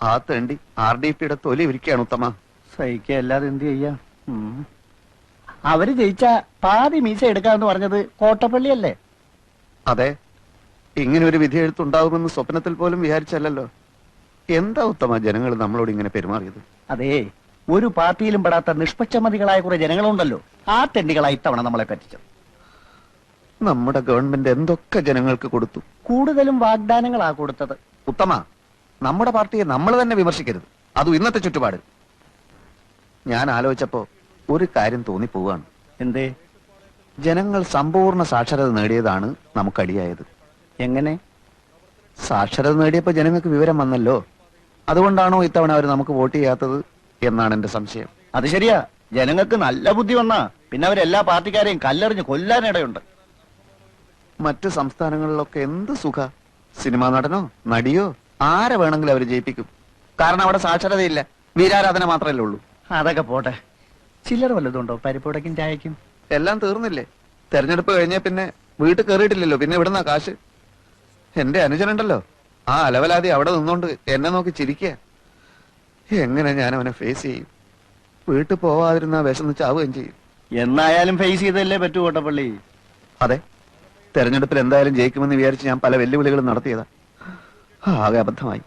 ആ തണ്ടി R D പിയുടെ തൊലി ഇരിക്കുകയാണ് ഉത്തമ. സഹിക്കുക അല്ലാതെ എന്ത് ചെയ്യാം? അവർ ജയിച്ച പാതി മീശ എടുക്കാന്ന് പറഞ്ഞത് കോട്ടപ്പള്ളി അല്ലേ അതെ. ഇങ്ങനെ ഒരു വിധി എഴുത്തുണ്ടാകുമെന്ന് സ്വപ്നത്തിൽ പോലും വിചാരിച്ചല്ലോ എന്താ ഉത്തമ ജനങ്ങൾ നമ്മളോട് ഇങ്ങനെ പെരുമാറിയത്? അതെ ഒരു പാർട്ടിയിലും പെടാത്ത നിഷ്പക്ഷമതികളായ കുറെ ജനങ്ങളുണ്ടല്ലോ. ആ തെണ്ടികളായി ഇത്തവണ നമ്മളെ പറ്റിച്ചത്. നമ്മുടെ ഗവൺമെന്റ് എന്തൊക്കെ ജനങ്ങൾക്ക് കൊടുത്തു? കൂടുതലും വാഗ്ദാനങ്ങളാ കൊടുത്തത്. ഉത്തമ നമ്മുടെ പാർട്ടിയെ നമ്മൾ തന്നെ വിമർശിക്കരുത്. അതും ഇന്നത്തെ ചുറ്റുപാട്. ഞാൻ ആലോചിച്ചപ്പോ ഒരു കാര്യം തോന്നി പോവാണ് എന്തേ? ജനങ്ങൾ സമ്പൂർണ സാക്ഷരത നേടിയതാണ് നമുക്ക് അടിയായത് എങ്ങനെ? സാക്ഷരത നേടിയപ്പോ ജനങ്ങൾക്ക് വിവരം വന്നല്ലോ. അതുകൊണ്ടാണോ ഇത്തവണ അവർ നമുക്ക് വോട്ട് ചെയ്യാത്തത് എന്നാണ് എന്റെ സംശയം. അത് ശരിയാ. ജനങ്ങൾക്ക് നല്ല ബുദ്ധി വന്നാ പിന്നെ അവരെല്ലാ പാർട്ടിക്കാരെയും കല്ലെറിഞ്ഞ് കൊല്ലാനിടയുണ്ട് മറ്റ് സംസ്ഥാനങ്ങളിലൊക്കെ എന്ത് സുഖ? സിനിമാ നടനോ നടിയോ? ആരെ വേണമെങ്കിലും അവർ ജയിപ്പിക്കും. കാരണം അവിടെ സാക്ഷരതയില്ല. വീരാരാധന മാത്രമല്ലേ ഉള്ളൂ. അതൊക്കെ പോട്ടെ. ചില്ലറ വല്ലതുണ്ടോ പരിപ്പുടക്കും ചായക്കും എല്ലാം തീർന്നില്ലേ? തെരഞ്ഞെടുപ്പ് കഴിഞ്ഞ പിന്നെ വീട്ടിൽ കയറിയിട്ടില്ലല്ലോ പിന്നെ ഇവിടുന്ന കാശ്? എന്റെ അനുജനുണ്ടല്ലോ ആ അലവലാതി അവിടെ നിന്നോണ്ട് എന്നെ നോക്കി ചിരിക്കുക എങ്ങനെ ഞാൻ അവനെ ഫേസ് ചെയ്യും? വീട്ടിൽ പോവാതിരുന്ന വിശന്ന് ചാവുകയും ചെയ്യും. എന്നായാലും ഫേസ് ചെയ്തല്ലേ പറ്റൂ കോട്ടപ്പള്ളി. അതെ. തെരഞ്ഞെടുപ്പിൽ എന്തായാലും ജയിക്കുമെന്ന് വിചാരിച്ച് ഞാൻ പല വെല്ലുവിളികളും നടത്തിയതാ. ആകെ അബദ്ധമായി.